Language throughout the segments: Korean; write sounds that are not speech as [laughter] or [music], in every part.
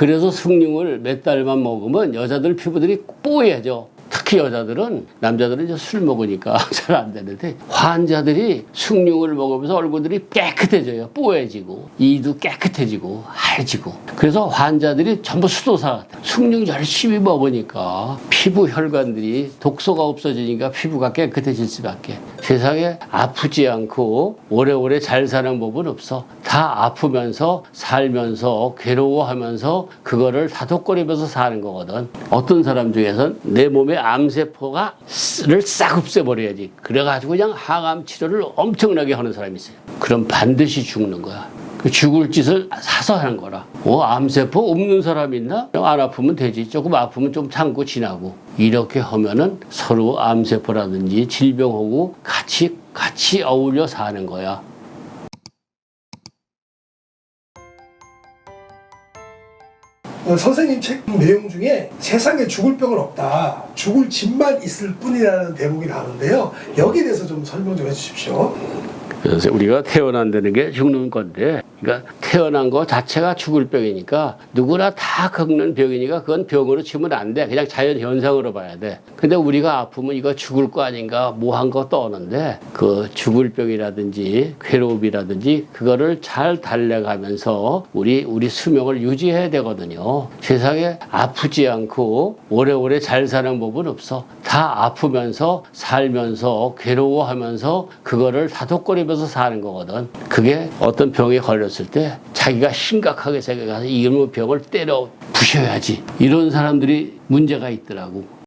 그래서 숭늉을 몇 달만 먹으면 여자들 피부들이 뽀얘져. 특히 여자들은 남자들은 이제 술 먹으니까 [laughs] 잘 안 되는데 환자들이 숭늉을 먹으면서 얼굴들이 깨끗해져요. 뽀얘지고 이도 깨끗해지고 하얘지고 그래서 환자들이 전부 수도사. 숭늉 열심히 먹으니까 피부 혈관들이 독소가 없어지니까 피부가 깨끗해질 수밖에. 세상에 아프지 않고 오래오래 잘 사는 법은 없어. 다 아프면서 살면서 괴로워하면서 그거를 다독거리면서 사는 거거든. 어떤 사람 중에선 내 몸에 암세포가 를 싹 없애버려야지. 그래가지고 그냥 항암 치료를 엄청나게 하는 사람이 있어요. 그럼 반드시 죽는 거야. 그 죽을 짓을 사서 하는 거라. 어, 암세포 없는 사람 있나? 안 아프면 되지. 조금 아프면 좀 참고 지나고. 이렇게 하면은 서로 암세포라든지 질병하고 같이, 같이 어울려 사는 거야. 어, 선생님 책 내용 중에 세상에 죽을 병은 없다. 죽을 집만 있을 뿐이라는 대목이 나오는데요. 여기에 대해서 좀 설명 좀 해주십시오. 그래서 우리가 태어난다는 게 죽는 건데, 그러니까 태어난 거 자체가 죽을 병이니까 누구나 다 겪는 병이니까 그건 병으로 치면 안 돼. 그냥 자연 현상으로 봐야 돼. 근데 우리가 아프면 이거 죽을 거 아닌가 뭐 한 거 떠오는데 그 죽을 병이라든지 괴로움이라든지 그거를 잘 달래가면서 우리 우리 수명을 유지해야 되거든요. 세상에 아프지 않고 오래오래 잘 사는 법은 없어. 다 아프면서 살면서 괴로워하면서 그거를 다독거리면서 사는 거거든. 그게 어떤 병에 걸렸을 때 자기가 심각하게 생각해서 이놈의 병을 때려 부셔야지. 이런 사람들이 문제가 있더라고.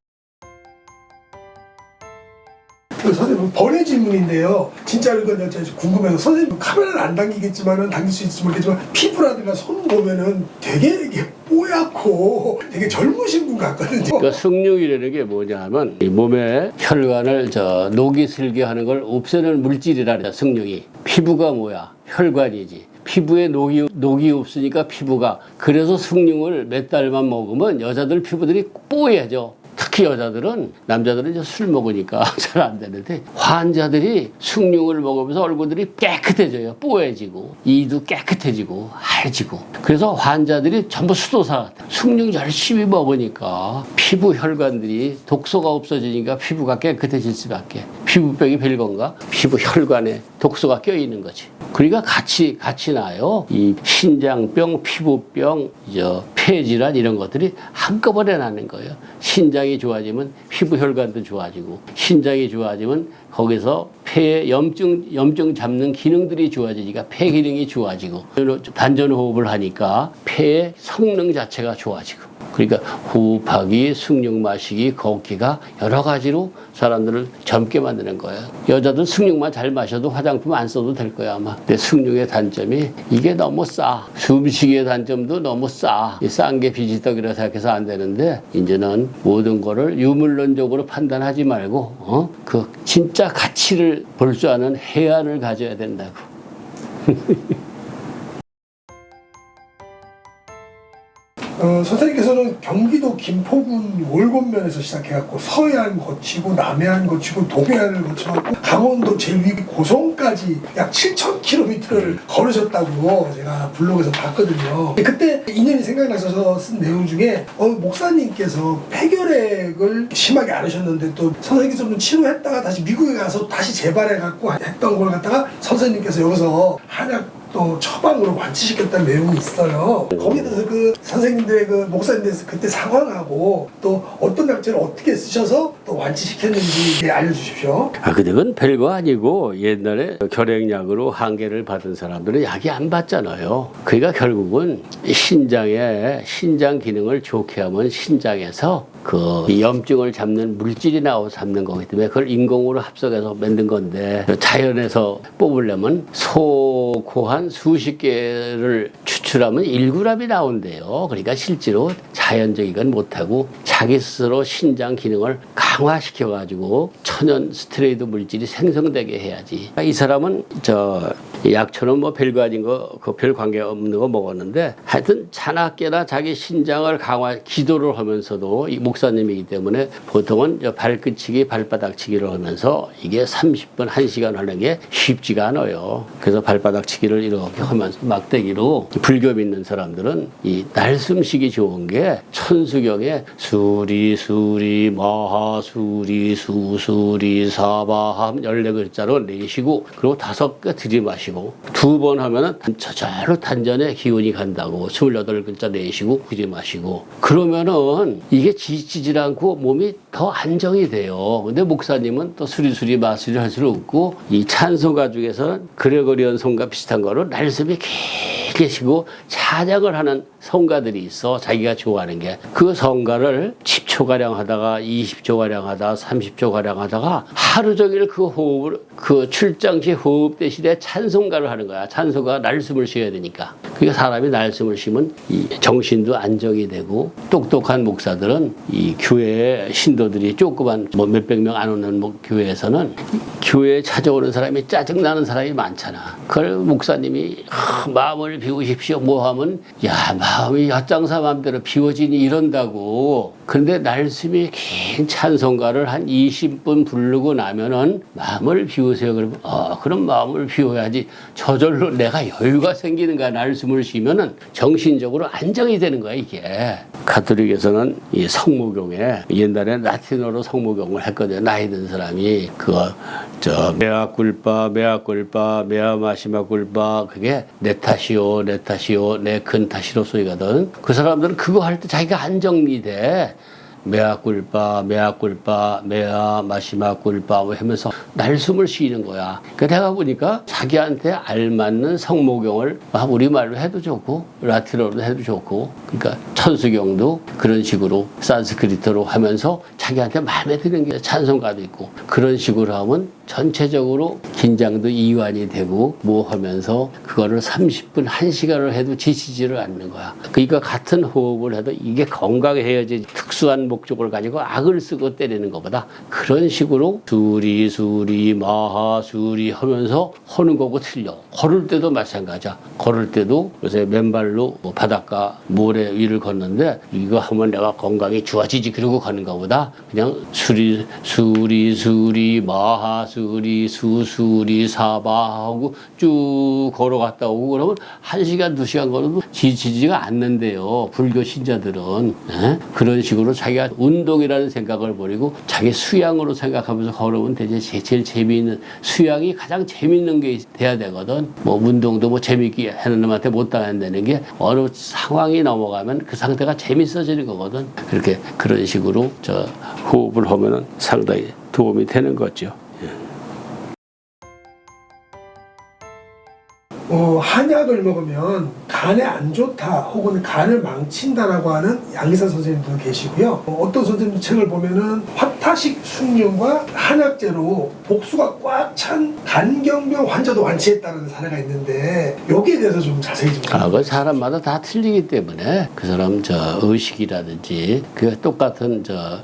그 선생님 번외 질문인데요. 진짜 이건 궁금해서 선생님 카메라는 안 당기겠지만은 당길 수 있을지 모르겠지만 피부라든가 손 보면은 되게 이게 뽀얗고 되게 젊으신 분 같거든요. 그러니까 승룡이라는 게 뭐냐 하면 이 몸에 혈관을 저 녹이 슬게 하는 걸 없애는 물질이라 그래 승룡이. 피부가 뭐야? 혈관이지. 피부에 녹이 녹이 없으니까 피부가. 그래서 승룡을 몇 달만 먹으면 여자들 피부들이 뽀얘져 특히 여자들은 남자들은 이제 술 먹으니까 [laughs] 잘 안 되는데 환자들이 숭늉을 먹으면서 얼굴들이 깨끗해져요. 뽀얘지고 이도 깨끗해지고 하얘지고. 그래서 환자들이 전부 수도사 숭늉 열심히 먹으니까 피부 혈관들이 독소가 없어지니까 피부가 깨끗해질 수밖에. 피부병이 별건가? 피부 혈관에 독소가 껴 있는 거지 그러니까 같이 같이 나요. 이 신장병 피부병 저 폐질환 이런 것들이 한꺼번에 나는 거예요. 신장이 좋아지면 피부 혈관도 좋아지고 신장이 좋아지면 거기서 폐의 염증 염증 잡는 기능들이 좋아지니까 폐 기능이 좋아지고 단전 호흡을 하니까 폐의 성능 자체가 좋아지고 그러니까 호흡하기, 숭늉 마시기, 걷기가 여러 가지로 사람들을 젊게 만드는 거예요. 여자들 숭늉만 잘 마셔도 화장품 안 써도 될 거야 아마. 근데 숭늉의 단점이 이게 너무 싸. 숨쉬기의 단점도 너무 싸. 싼 게 비지떡이라 생각해서 안 되는데 이제는 모든 거를 유물론적으로 판단하지 말고 어? 그 진짜 가치를 볼줄 아는 해안을 가져야 된다고. [laughs] 어, 선생님께서는 경기도 김포군 월곤면에서 시작해갖고 서해안 거치고 남해안 거치고 동해안을 거쳐갖고 강원도 제일 위 고성까지 약 7,000km를 걸으셨다고 제가 블로그에서 봤거든요. 그때 인연이 생각나셔서 쓴 내용 중에 어, 목사님께서 폐결핵을 심하게 앓으셨는데 또 선생님께서 좀 치료했다가 다시 미국에 가서 다시 재발해갖고 했던 걸 갖다가 선생님께서 여기서 한약 또 처방으로 완치시켰다는 내용이 있어요. 거기에 대해서 그 선생님들의 그 목사님께서 그때 상황하고 또 어떤 약재를 어떻게 쓰셔서 또 완치시켰는지 알려주십시오. 아, 근데 그건 별거 아니고 옛날에 결핵약으로 한계를 받은 사람들은 약이 안 받잖아요. 그러니까 결국은 신장에 신장 기능을 좋게 하면 신장에서 그 염증을 잡는 물질이 나와 잡는 거기 때문에 그걸 인공으로 합성해서 만든 건데 자연에서 뽑으려면 소, 코한 수십 개를 추출하면 1g이 나온대요. 그러니까 실제로 자연적인 건 못하고 자기 스스로 신장 기능을 강화시켜가지고 천연 스테로이드 물질이 생성되게 해야지. 이 사람은 저 약초는 뭐 별거 아닌 거, 그 별 관계 없는 거 먹었는데 하여튼 자나깨나 자기 신장을 강화, 기도를 하면서도 이 목사님이기 때문에 보통은 저 발끝치기, 발바닥치기를 하면서 이게 30분, 1시간 하는 게 쉽지가 않아요. 그래서 발바닥치기를 이렇게 하면서 막대기로 불교 믿는 사람들은 이 날숨쉬기 좋은 게 천수경에 수리, 수리, 마하, 수리, 수수리, 사바함 14글자로 내쉬고 그리고 다섯 개 들이마시고 두 번 하면은 저절로 단전에 기운이 간다고 28글자 내쉬고 들이마시고 그러면은 이게 지치질 않고 몸이 더 안정이 돼요. 근데 목사님은 또 수리수리 마수리 할 수는 없고 이 찬송가 중에서는 그레거리언 성가 비슷한 거를 날숨이 쉬고 찬양을 하는 성가들이 있어 자기가 좋아하는 게 그 성가를 10초 가량 하다가 20초 가량 하다가 30초 가량 하다가 하루 종일 그 호흡을 그 출장 시 호흡 대신에 찬송가를 하는 거야 찬송가 날숨을 쉬어야 되니까 그러니까 사람이 날숨을 쉬면 이 정신도 안정이 되고 똑똑한 목사들은 이 교회 신도들이 조그만 뭐 몇백 명 안 오는 뭐 교회에서는 교회에 찾아오는 사람이 짜증나는 사람이 많잖아. 그걸 목사님이 아, 마음을 비우십시오. 뭐 하면 야 마음이 엿장사 마음대로 비워지니 이런다고. 근데 날숨이 긴 찬송가를 한 20분 부르고 나면은 마음을 비우세요. 그러면 어 그럼 마음을 비워야지. 저절로 내가 여유가 생기는 거야. 날숨을 쉬면은 정신적으로 안정이 되는 거야 이게. 가톨릭에서는 이 성모경에 옛날에 라틴어로 성모경을 했거든요. 나이 든 사람이 그거 저 메아 꿀바 메아 꿀바 메아 마시마 꿀바 그게 내 탓이요 내 탓이요 내 큰 탓이로 소리거든. 그 사람들은 그거 할 때 자기가 안정이 돼. 메아 꿀바 메아 꿀바 메아 마시마 꿀바 뭐 하면서 날숨을 쉬는 거야. 그러니까 내가 보니까 자기한테 알맞는 성모경을 아, 우리말로 해도 좋고 라틴어로 해도 좋고 그러니까 천수경도 그런 식으로 산스크리트로 하면서 자기한테 마음에 드는 게 찬송가도 있고 그런 식으로 하면 전체적으로 긴장도 이완이 되고 뭐 하면서 그거를 30분, 1시간을 해도 지치지를 않는 거야. 그러니까 같은 호흡을 해도 이게 건강해야지 특수한 목적을 가지고 악을 쓰고 때리는 것보다 그런 식으로 수리, 수리, 마하, 수리 하면서 하는 거고 틀려. 걸을 때도 마찬가지야. 걸을 때도 요새 맨발로 뭐 바닷가 모래 위를 걷는데 이거 하면 내가 건강이 좋아지지 그러고 가는 것보다 그냥 수리, 수리, 수리, 마하, 수리, 수수리, 사바하고 쭉 걸어갔다 오고 그러면 한 시간, 두 시간 걸어도 지치지가 않는데요. 불교 신자들은. 예? 그런 식으로 자기가 운동이라는 생각을 버리고 자기 수양으로 생각하면서 걸으면 제- 제일 재미있는 수양이 가장 재미있는 게 돼야 되거든. 뭐 운동도 뭐 재밌게 하는 놈한테 못 당한다는 게 어느 상황이 넘어가면 그 상태가 재밌어지는 거거든. 그렇게 그런 식으로 저 호흡을 하면은 상당히 도움이 되는 거죠. 어, 한약을 먹으면 간에 안 좋다 혹은 간을 망친다라고 하는 양의사 선생님도 계시고요. 어, 어떤 선생님 책을 보면은 화타식 숭늉과 한약재로 복수가 꽉 찬 간경병 환자도 완치했다는 사례가 있는데 여기에 대해서 좀 자세히 좀. 아, 그 사람마다 다 틀리기 때문에 그 사람 저 의식이라든지 그 똑같은 저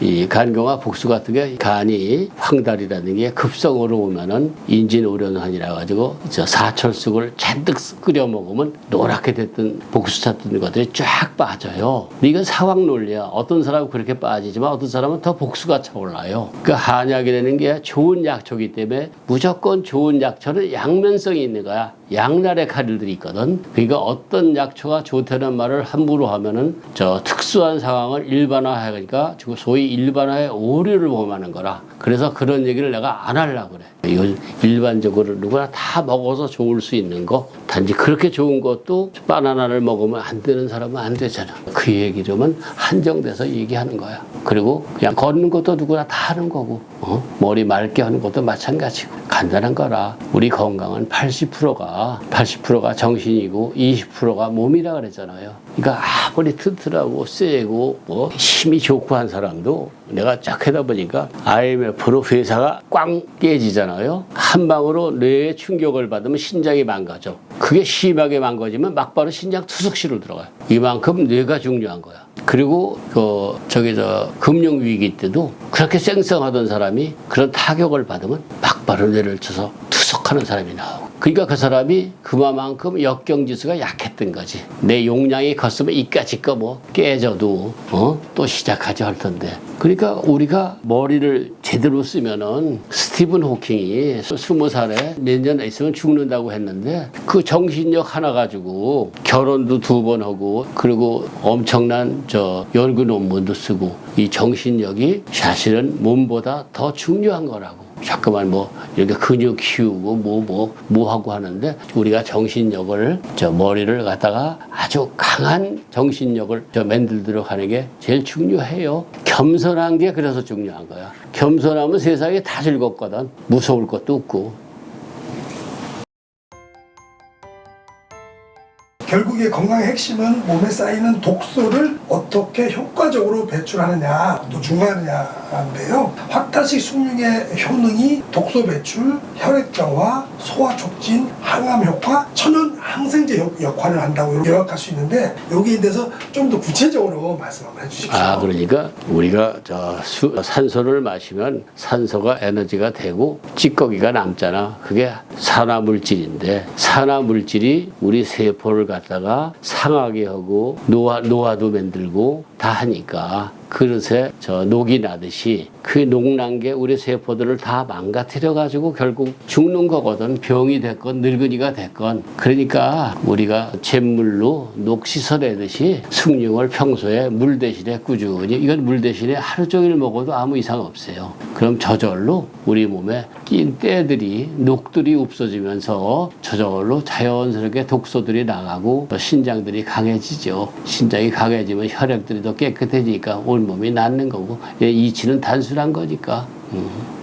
이 간경화 복수 같은 게 간이 황달이라는 게 급성으로 오면은 인진오련환이라 가지고 저 사철 쑥을 잔뜩 끓여 먹으면 노랗게 됐던 복수 찾던 것들이 쫙 빠져요. 이건 상황 논리야. 어떤 사람은 그렇게 빠지지만 어떤 사람은 더 복수가 차올라요. 그 한약이라는 게 좋은 약초기 때문에 무조건 좋은 약초는 양면성이 있는 거야. 양날의 칼들이 있거든. 그러니까 어떤 약초가 좋다는 말을 함부로 하면은 저 특수한 상황을 일반화하니까 소위 일반화의 오류를 범하는 거라. 그래서 그런 얘기를 내가 안 하려고 그래. 이거 일반적으로 누구나 다 먹어서 좋을 수 있는 거. 단지 그렇게 좋은 것도 바나나를 먹으면 안 되는 사람은 안 되잖아. 그 얘기로만 한정돼서 얘기하는 거야. 그리고 그냥 걷는 것도 누구나 다 하는 거고, 어? 머리 맑게 하는 것도 마찬가지고. 간단한 거라. 우리 건강은 80%가, 80%가 정신이고 20%가 몸이라 그랬잖아요. 그러니까 아무리 튼튼하고 세고 뭐 힘이 좋고 한 사람도 내가 쫙 하다 보니까 IMF로 회사가 꽝 깨지잖아요. 한 방으로 뇌에 충격을 받으면 신장이 망가져. 그게 심하게 망가지면 막바로 신장 투석시로 들어가요. 이만큼 뇌가 중요한 거야. 그리고 그 저기 저 금융 위기 때도 그렇게 쌩쌩하던 사람이 그런 타격을 받으면 막바로 뇌를 쳐서 투석하는 사람이 나오고 그러니까 그 사람이 그만큼 역경지수가 약했던 거지. 내 용량이 컸으면 이까짓 거뭐 깨져도 어? 또 시작하지 할 텐데. 그러니까 우리가 머리를 제대로 쓰면은 스티븐 호킹이 스무 살에 몇 년 있으면 죽는다고 했는데 그 정신력 하나 가지고 결혼도 두 번 하고 그리고 엄청난 저 연구 논문도 쓰고 이 정신력이 사실은 몸보다 더 중요한 거라고. 자꾸만 뭐 이렇게 근육 키우고 뭐뭐 뭐 하고 하는데 우리가 정신력을 저 머리를 갖다가 아주 강한 정신력을 저 만들도록 하는 게 제일 중요해요. 겸손한 게 그래서 중요한 거야. 겸손하면 세상에 다 즐겁거든. 무서울 것도 없고. 결국에 건강의 핵심은 몸에 쌓이는 독소를 어떻게 효과적으로 배출하느냐 또 중화하느냐인데요. 확타식 숙룡의 효능이 독소 배출, 혈액정화, 소화 촉진, 항암 효과, 천연 항생제 역- 역할을 한다고 요약할 수 있는데 여기에 대해서 좀 더 구체적으로 말씀 한번 해주십시오. 아, 그러니까 우리가 저 수, 산소를 마시면 산소가 에너지가 되고 찌꺼기가 남잖아. 그게 산화 물질인데 산화 물질이 우리 세포를 갖다가 상하게 하고 노화 노화도 만들고 다 하니까 그릇에 저 녹이 나듯이 그 녹난 게 우리 세포들을 다 망가뜨려 가지고 결국 죽는 거거든. 병이 됐건 늙은이가 됐건. 그러니까 우리가 잿물로 녹 씻어내듯이 숭늉을 평소에 물 대신에 꾸준히 이건 물 대신에 하루 종일 먹어도 아무 이상 없어요. 그럼 저절로 우리 몸에 낀 때들이 녹들이 없어지면서 저절로 자연스럽게 독소들이 나가고 또 신장들이 강해지죠. 신장이 강해지면 혈액들이 더 깨끗해지니까 온 몸이 낫는 거고 예, 이치는 단순한 거니까 음.